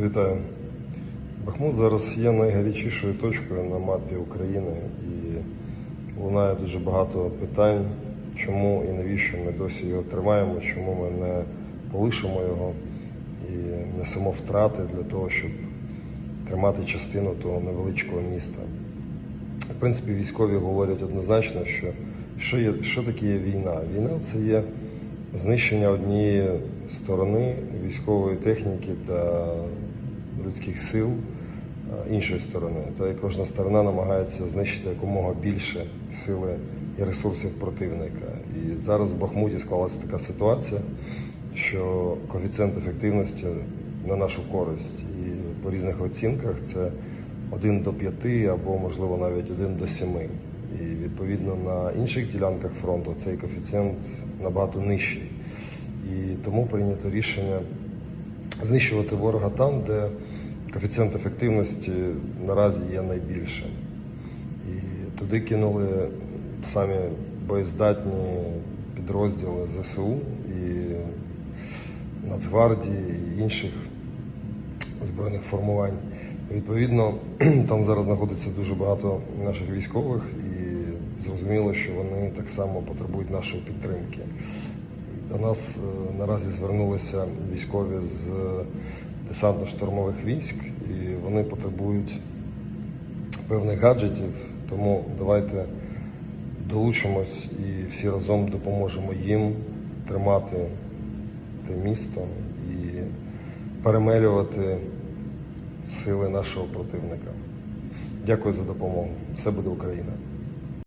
Вітаю. Бахмут зараз є найгарячішою точкою на мапі України і лунає дуже багато питань, чому і навіщо ми досі його тримаємо, чому ми не полишимо його і несемо втрати для того, щоб тримати частину того невеличкого міста. В принципі, військові говорять однозначно, що що, є, що таке є війна? Війна це є знищення однієї сторони військової техніки та людських сил іншої сторони. Та і кожна сторона намагається знищити якомога більше сили і ресурсів противника. І зараз в Бахмуті склалася така ситуація, що коефіцієнт ефективності на нашу користь. І по різних оцінках це 1 до 5 або, можливо, навіть 1 до 7. І відповідно на інших ділянках фронту цей коефіцієнт набагато нижчий. І тому прийнято рішення знищувати ворога там, де коефіцієнт ефективності наразі є найбільшим. І туди кинули самі боєздатні підрозділи ЗСУ і Нацгвардії і інших збройних формувань. Відповідно, там зараз знаходиться дуже багато наших військових, і зрозуміло, що вони так само потребують нашої підтримки. До нас е, наразі звернулися військові з десантно-штурмових військ, і вони потребують певних гаджетів. Тому давайте долучимось і всі разом допоможемо їм тримати те місто і перемелювати сили нашого противника. Дякую за допомогу. Все буде Україна.